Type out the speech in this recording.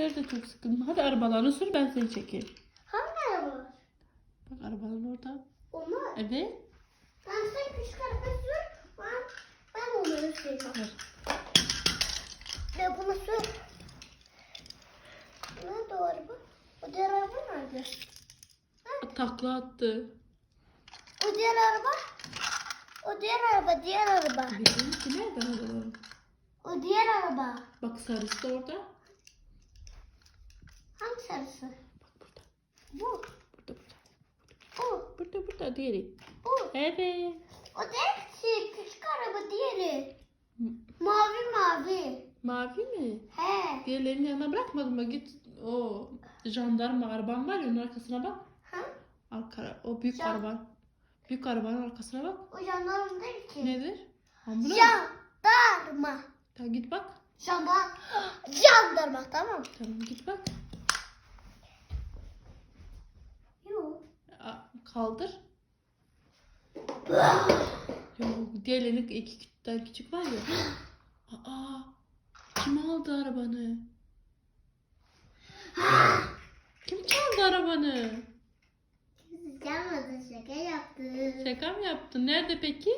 sürmeleri de çok sıkıldım. Hadi arabalarını sür ben seni çekeyim. Hangi araba? Bak arabalar orada. Onlar. Evet. Ben sen küçük araba sür. Ben, ben onları sürüyorum. Ver. Ve bunu sür. Nerede o araba? O diğer araba nerede? Takla attı. O diğer araba? O diğer araba, diğer araba. Bilmiyorum ki nerede arabalar? O diğer araba. Bak sarısı da orada. Sarısı? Bak burada. Bu. Burada burada. Bu. Burada burada diğeri. Bu. Evet. O diğer küçük, küçük araba diğeri. Mavi mavi. Mavi mi? He. Diğerlerinin yanına bırakmadın mı? Git o jandarma araban var ya onun arkasına bak. Ha? Arka, o büyük Jan- araba. Büyük arabanın arkasına bak. O jandarma değil ki. Nedir? Ambulans. Jandarma. Tamam git bak. Jandarma. Jandarma tamam. Tamam git bak. Yok. Aa, Kaldır. Yok diğerlerinin iki küçükler küçük var ya. Aa, kim aldı arabanı? Kim çaldı arabanı? Canmadı şaka yaptı. Şaka mı yaptın? Nerede peki?